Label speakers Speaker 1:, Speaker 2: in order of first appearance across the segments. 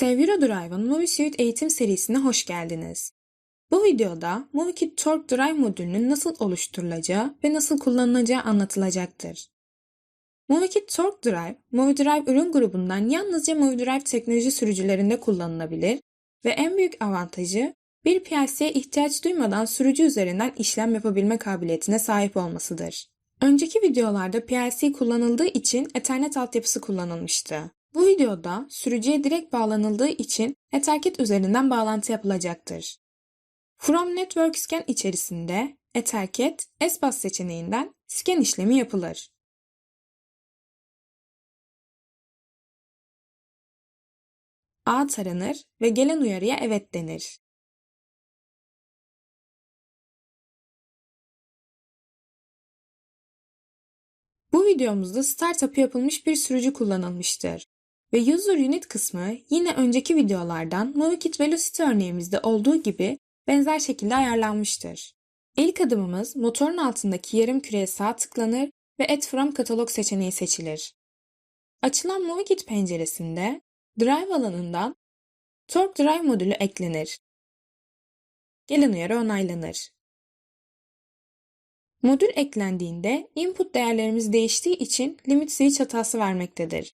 Speaker 1: Sevgili Drive'ın MovieSuite eğitim serisine hoş geldiniz. Bu videoda MovieKit Torque Drive modülünün nasıl oluşturulacağı ve nasıl kullanılacağı anlatılacaktır. MovieKit Torque Drive, MovieDrive ürün grubundan yalnızca MovieDrive teknoloji sürücülerinde kullanılabilir ve en büyük avantajı bir PLC'ye ihtiyaç duymadan sürücü üzerinden işlem yapabilme kabiliyetine sahip olmasıdır. Önceki videolarda PLC kullanıldığı için Ethernet altyapısı kullanılmıştı. Bu videoda sürücüye direkt bağlanıldığı için Etherkit üzerinden bağlantı yapılacaktır. From Network Scan içerisinde Etherkit, SBAS seçeneğinden scan işlemi yapılır. A taranır ve gelen uyarıya evet denir. Bu videomuzda startup'ı yapılmış bir sürücü kullanılmıştır. Ve User Unit kısmı yine önceki videolardan MovieKit Velocity örneğimizde olduğu gibi benzer şekilde ayarlanmıştır. İlk adımımız motorun altındaki yarım küreye sağ tıklanır ve Add From Katalog seçeneği seçilir. Açılan MovieKit penceresinde Drive alanından Torque Drive modülü eklenir. Gelen uyarı onaylanır. Modül eklendiğinde input değerlerimiz değiştiği için limit switch hatası vermektedir.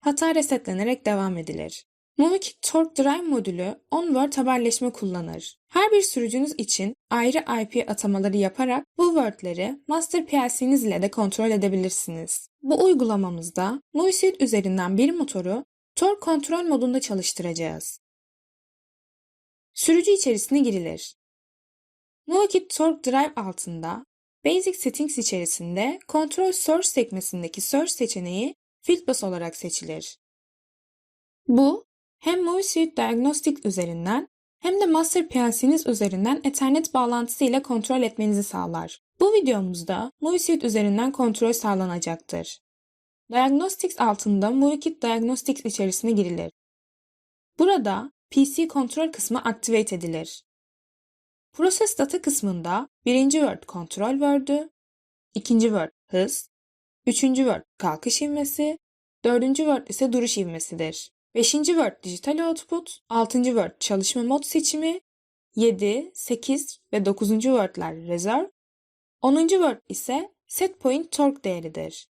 Speaker 1: Hata resetlenerek devam edilir. MovieKit Torque Drive modülü on-word haberleşme kullanır. Her bir sürücünüz için ayrı IP atamaları yaparak bu wordleri master PLC'niz ile de kontrol edebilirsiniz. Bu uygulamamızda MovieSuite üzerinden bir motoru torque kontrol modunda çalıştıracağız. Sürücü içerisine girilir. MovieKit Torque Drive altında Basic Settings içerisinde Control Source sekmesindeki Search seçeneği Fieldbus olarak seçilir. Bu hem MovieSuite Diagnostic üzerinden hem de Master PLC'niz üzerinden Ethernet bağlantısı ile kontrol etmenizi sağlar. Bu videomuzda MovieSuite üzerinden kontrol sağlanacaktır. Diagnostics altında MovieKit Diagnostics içerisine girilir. Burada PC kontrol kısmı activate edilir. Process Data kısmında birinci Word kontrol Word'ü, ikinci Word hız, üçüncü Word kalkış ivmesi, dördüncü Word ise duruş ivmesidir. Beşinci Word dijital output, altıncı Word çalışma mod seçimi, 7, 8 ve 9. Word'ler reserve, 10. Word ise set point torque değeridir.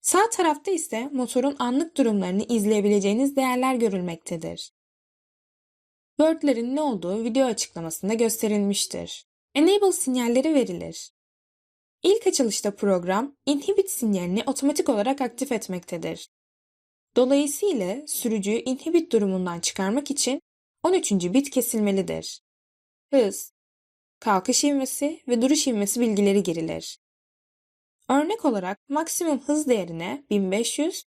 Speaker 1: Sağ tarafta ise motorun anlık durumlarını izleyebileceğiniz değerler görülmektedir. Word'lerin ne olduğu video açıklamasında gösterilmiştir. Enable sinyalleri verilir. İlk açılışta program inhibit sinyalini otomatik olarak aktif etmektedir. Dolayısıyla sürücüyü inhibit durumundan çıkarmak için 13. bit kesilmelidir. Hız, kalkış ivmesi ve duruş ivmesi bilgileri girilir. Örnek olarak maksimum hız değerine 1500,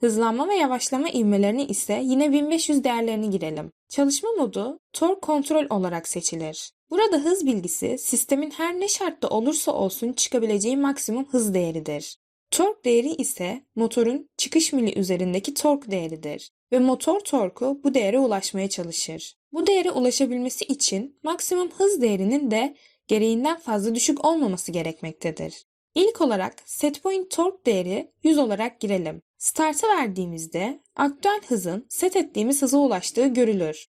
Speaker 1: hızlanma ve yavaşlama ivmelerini ise yine 1500 değerlerini girelim. Çalışma modu torque kontrol olarak seçilir. Burada hız bilgisi sistemin her ne şartta olursa olsun çıkabileceği maksimum hız değeridir. Tork değeri ise motorun çıkış mili üzerindeki tork değeridir ve motor torku bu değere ulaşmaya çalışır. Bu değere ulaşabilmesi için maksimum hız değerinin de gereğinden fazla düşük olmaması gerekmektedir. İlk olarak setpoint torque değeri 100 olarak girelim. Start'a verdiğimizde aktüel hızın set ettiğimiz hıza ulaştığı görülür.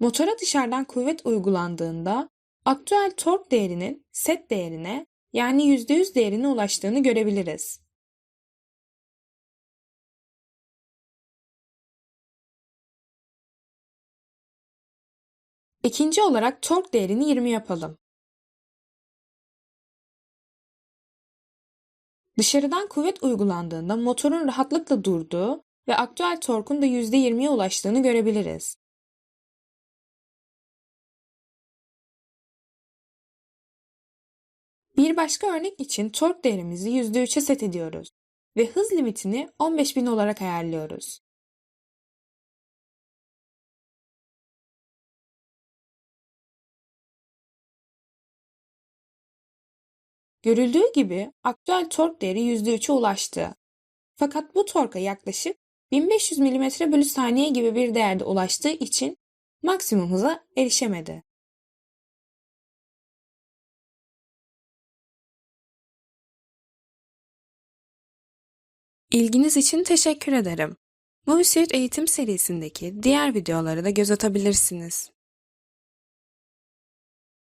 Speaker 1: Motora dışarıdan kuvvet uygulandığında aktüel tork değerinin set değerine yani %100 değerine ulaştığını görebiliriz. İkinci olarak tork değerini 20 yapalım. Dışarıdan kuvvet uygulandığında motorun rahatlıkla durduğu ve aktüel torkun da %20'ye ulaştığını görebiliriz. Bir başka örnek için tork değerimizi %3'e set ediyoruz ve hız limitini 15.000 olarak ayarlıyoruz. Görüldüğü gibi aktüel tork değeri %3'e ulaştı. Fakat bu torka yaklaşık 1500 mm bölü saniye gibi bir değerde ulaştığı için maksimum hıza erişemedi. İlginiz için teşekkür ederim. MovieSuite eğitim serisindeki diğer videolara da göz atabilirsiniz.